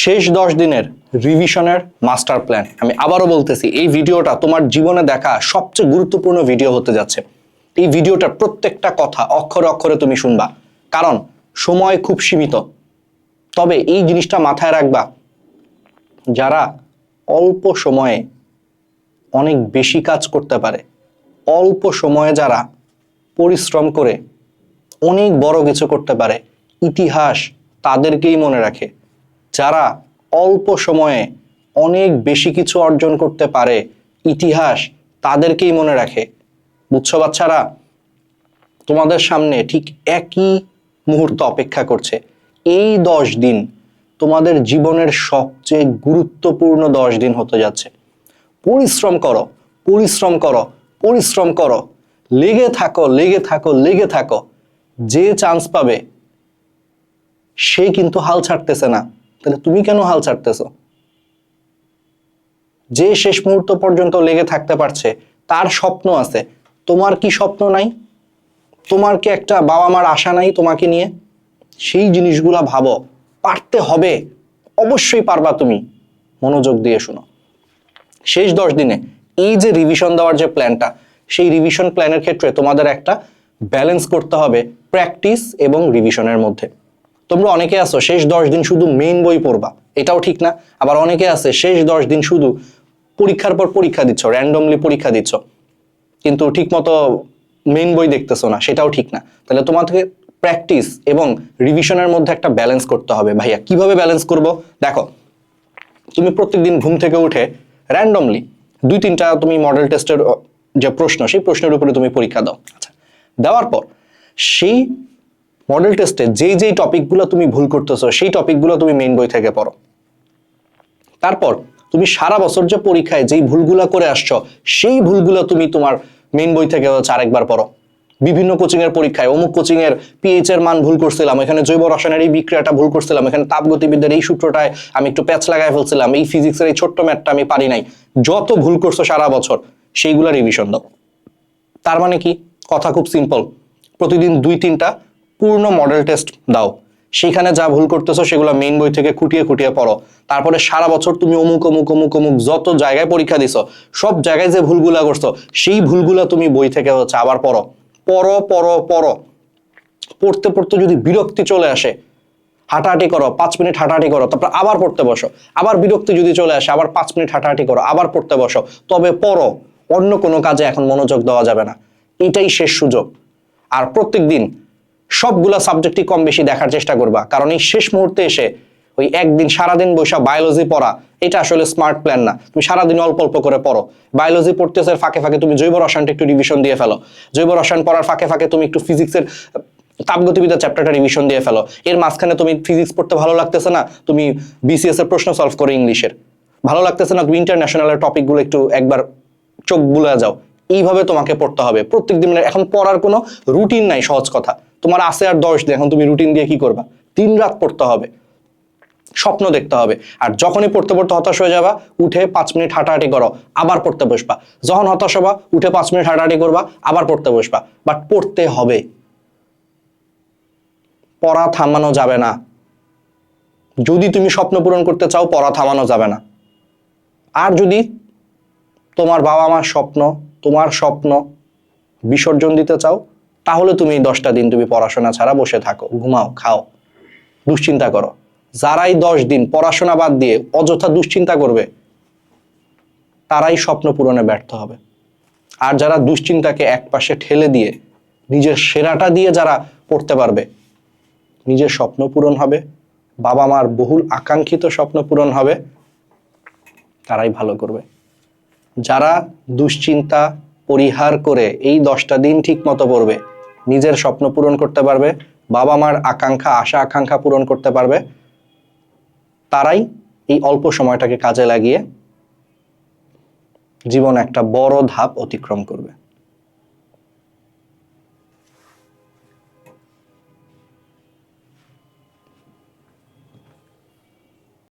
শেষ দশ দিনের রিভিশনের মাস্টার প্ল্যান আমি আবারও বলতেছি, এই ভিডিওটা তোমার জীবনে দেখা সবচেয়ে গুরুত্বপূর্ণ ভিডিও হতে যাচ্ছে। এই ভিডিওটার প্রত্যেকটা কথা অক্ষরে অক্ষরে তুমি শুনবা। কারণ সময় খুব সীমিত। তবে এই জিনিসটা মাথায় রাখবা, যারা অল্প সময়ে অনেক বেশি কাজ করতে পারে, অল্প সময়ে যারা পরিশ্রম করে অনেক বড় কিছু করতে পারে, ইতিহাস তাদেরকেই মনে রাখে। যারা অল্প সময়ে অনেক বেশি কিছু অর্জন করতে পারে, ইতিহাস তাদেরকেই মনে রাখে। বুঝছ বাচ্চারা? তোমাদের সামনে ঠিক একই মুহূর্ত অপেক্ষা করছে। এই দশ দিন তোমাদের জীবনের সবচেয়ে গুরুত্বপূর্ণ দশ দিন হতে যাচ্ছে। পরিশ্রম করো পরিশ্রম করো পরিশ্রম করো। লেগে থাকো লেগে থাকো লেগে থাকো। যে চান্স পাবে, সে কিন্তু হাল ছাড়তেছে না। তাহলে তুমি কেন হাল ছাড়তেছো? যে শেষ মুহূর্ত পর্যন্ত লেগে থাকতে পারছে, তার স্বপ্ন আছে। তোমার কি স্বপ্ন নাই? তোমার কি একটা বাবা মার আশা নাই তোমাকে নিয়ে? সেই জিনিসগুলা ভাবো। পারতে হবে। অবশ্যই পারবা তুমি। মনোযোগ দিয়ে শোনো। শেষ দশ দিনে এই যে রিভিশন দেওয়ার যে প্ল্যানটা সেই রিভিশন প্ল্যানের ক্ষেত্রে তোমাদের একটা ব্যালেন্স করতে হবে প্র্যাকটিস এবং রিভিশনের মধ্যে। তোমরা অনেকে আছো, শেষ দশ দিন শুধু মেইন বই পড়বা। এটাও ঠিক না। আবার অনেকে আছে, শেষ দশ দিন শুধু পরীক্ষার পর পরীক্ষা দিচ্ছ র্যান্ডমলি পরীক্ষা দিচ্ছ। কিন্তু ঠিকমতো মেইন বই দেখতেছো না, সেটাও ঠিক না। তাহলে তোমাকে প্র্যাকটিস এবং রিভিশনের মধ্যে একটা ব্যালেন্স করতে হবে। ভাইয়া, কীভাবে ব্যালেন্স করব? দেখো, তুমি প্রত্যেকদিন ঘুম থেকে উঠে র্যান্ডমলি দুই তিনটা তুমি মডেল টেস্টের যে প্রশ্ন, সেই প্রশ্নের উপরে তুমি পরীক্ষা দাও। আচ্ছা দেওয়ার পর সেই মডেল টেস্টে যেই যেই টপিকগুলো তুমি ভুল করতেছো, সেই টপিকগুলো তুমি মেইন বই থেকে পড়ো। তারপর তুমি সারা বছর যে পরীক্ষায় যেই ভুলগুলো করে আসছো, সেই ভুলগুলো তুমি তোমার মেইন বই থেকে আরেকবার পড়ো। বিভিন্ন কোচিং এর পরীক্ষায় অমুক কোচিং এর পিএইচ এর মান ভুল করছিলাম, এখানে জৈব রসায়নের এই বিক্রিয়াটা ভুল করছিলাম, এখানে তাপগতিবিদ্যার এই সূত্রটায় আমি একটু প্যাচ লাগাই ফেলছিলাম, এই ফিজিক্সের এই ছোট্ট ম্যাথটা আমি পারি নাই। যত ভুল করছ সারা বছর, সেইগুলো রিভিশন দাও। তার মানে কি? কথা খুব সিম্পল প্রতিদিন দুই তিনটা পূর্ণ মডেল টেস্ট দাও। সেখানে যা ভুল করতেছো সেগুলো মেইন বই থেকে খুঁটিয়ে খুঁটিয়ে পড়ো। তারপরে সারা বছর তুমি অমুক অমুক অমুক অমুক যত জায়গায় পরীক্ষা দিছো, সব জায়গায় যে ভুলগুলা করছ, সেই ভুলগুলা তুমি বই থেকে হচ্ছে আবার পড়ো। পড়ো পড়ো পড়ো। পড়তে পড়তে যদি বিরক্তি চলে আসে, হাঁটাহাঁটি করো, পাঁচ মিনিট হাঁটাহাঁটি করো, তারপর আবার পড়তে বসো। আবার বিরক্তি যদি চলে আসে, আবার পাঁচ মিনিট হাঁটাহাঁটি করো, আবার পড়তে বসো। তবে পড়ো, অন্য কোনো কাজে এখন মনোযোগ দেওয়া যাবে না। এটাই শেষ সুযোগ। আর প্রত্যেক দিন সবগুলা সাবজেক্টই কম বেশি দেখার চেষ্টা করবা। কারণ এই শেষ মুহূর্তে এসে ওই একদিন সারাদিন বৈশা বায়োলজি পড়া, এটা আসলে স্মার্ট প্ল্যান না। তুমি সারাদিন অল্প অল্প করে পড়ো। বায়োলজি পড়তেছে ফাঁকে ফাঁকে তুমি জৈব রসায়নটা একটু রিভিশন দিয়ে ফেলো। জৈব রসায়ন পড়ার ফাঁকে ফাঁকে তুমি একটু ফিজিক্সের তাপগতিবিদ্যা চ্যাপ্টারটা রিভিশন দিয়ে ফেলো। এর মাঝখানে তুমি ফিজিক্স পড়তে ভালো লাগতেছে না, তুমি বিসিএস এর প্রশ্ন সলভ করো ইংলিশের। ভালো লাগতেছে না, তুমি ইন্টারন্যাশনালের টপিকগুলো একটু একবার চোখ বুলে যাও। এইভাবে তোমাকে পড়তে হবে। প্রত্যেক দিন এখন পড়ার কোনো রুটিন নাই, সহজ কথা। তোমার আছে আর দশ দিন এখন তুমি রুটিন দিয়ে কি করবা? তিন রাত পড়তে হবে। স্বপ্ন দেখতে হবে। আর যখনই পড়তে পড়তে হতাশ হয়ে যাবা, উঠে পাঁচ মিনিট হাঁটাহাঁটি করো, আবার পড়তে বসবা। যখন হতাশ হবা, উঠে পাঁচ মিনিট হাঁটাহাঁটি করবা, আবার পড়তে বসবা। বাট পড়তে হবে। পড়া থামানো যাবে না। যদি তুমি স্বপ্ন পূরণ করতে চাও, পড়া থামানো যাবে না। আর যদি তোমার বাবা মার স্বপ্ন, তোমার স্বপ্ন বিসর্জন দিতে চাও তাহলে তুমি দশটা দিন তুমি পড়াশোনা ছাড়া বসে থাকো, ঘুমাও, খাও। দুশ্চিন্তা করো। যারাই দশ দিন পড়াশোনা বাদ দিয়ে অযথা দুশ্চিন্তা করবে, তারাই স্বপ্ন পূরণে ব্যর্থ হবে। আর যারা দুশ্চিন্তাকে একপাশে ঠেলে দিয়ে, নিজের সেরাটা দিয়ে যারা পড়তে পারবে, নিজের স্বপ্ন পূরণ হবে বাবা মার বহুল আকাঙ্ক্ষিত স্বপ্ন পূরণ হবে, তারাই ভালো করবে। যারা দুশ্চিন্তা, পরিহার করে এই দশটা দিন ঠিক মতো পড়বে নিজের স্বপ্ন পূরণ করতে পারবে বাবা মার আকাঙ্ক্ষা, আশা, আকাঙ্ক্ষা পূরণ করতে পারবে। তারাই এই অল্প সময়টাকে কাজে লাগিয়ে জীবন একটা বড় ধাপ অতিক্রম করবে।